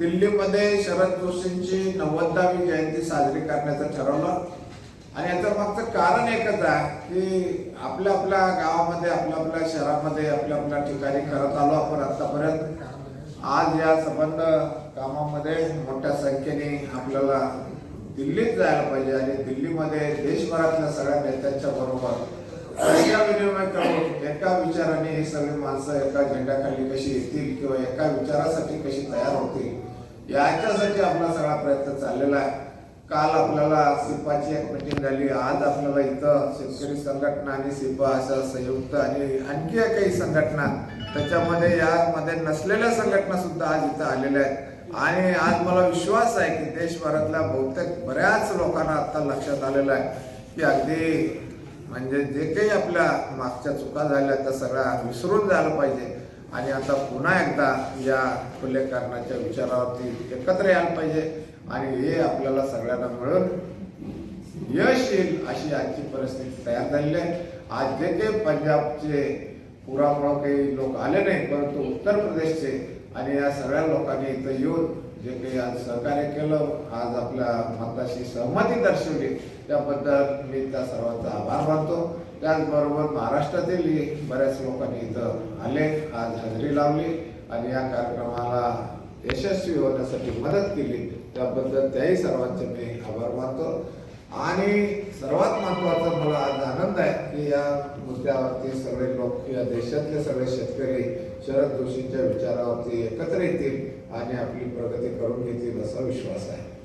दिल्लीमध्ये शरद जोशींची नव्वदावी जयंती साजरी करण्याचं ठरवलं. आणि याचं मागचं कारण एकच आहे की आपल्या आपल्या गावामध्ये आपल्या आपल्या शहरामध्ये आपल्या आपल्या ठिकाणी करत आलो आपण आतापर्यंत. आज या संबंध कामामध्ये मोठ्या संख्येने आपल्याला दिल्लीत जायला पाहिजे आणि दिल्लीमध्ये देशभरातल्या सगळ्या नेत्यांच्या बरोबर विनिमय विचाराने हे सगळी माणसं एका झेंड्याखाली कशी येतील किंवा एका विचारासाठी कशी तयार होतील याच्यासाठी आपला सगळा प्रयत्न चाललेला आहे. काल आपल्याला सिपाची एक मिटिंग झाली. आज आपल्याला इथं शेतकरी संघटना आणि सिपा अशा संयुक्त आणि आणखी काही संघटना त्याच्यामध्ये यामध्ये नसलेल्या संघटना सुद्धा आज इथं आलेल्या आहेत. आणि आज मला विश्वास आहे की देशभरातल्या बहुतेक बऱ्याच लोकांना आता लक्षात आलेलं आहे की अगदी म्हणजे जे काही आपल्या मागच्या चुका झाल्या त्या सगळ्या विसरून जायला पाहिजे. आणि आता पुन्हा एकदा या खुलेकरणाच्या विचारावरती एकत्र यायला पाहिजे. आणि हे आपल्याला सगळ्यांना मिळून यश येईल अशी आजची परिस्थिती तयार झालेली आहे. आज जे काही पंजाबचे पुरामुळं काही लोक आले नाही परंतु उत्तर प्रदेशचे आणि या सगळ्या लोकांनी इथं येऊन जे काही आज सहकार्य केलं आज आपल्या मताशी सहमती दर्शवली त्याबद्दल मी त्या सर्वांचा आभार मानतो. त्याचबरोबर महाराष्ट्रातील बऱ्याच लोकांनी इथं आले आज हजेरी लावली आणि या कार्यक्रमाला यशस्वी होण्यासाठी मदत केली. त्याबद्दल त्याही सर्वांचे मी आभार मानतो. आणि सर्वात महत्त्वाचा मला आज आनंद आहे की या मुद्द्यावरती सगळे लोक या देशातले सगळे शेतकरी शरद जोशींच्या विचारावरती एकत्र येतील आणि आपली प्रगती करून घेतील असा विश्वास आहे.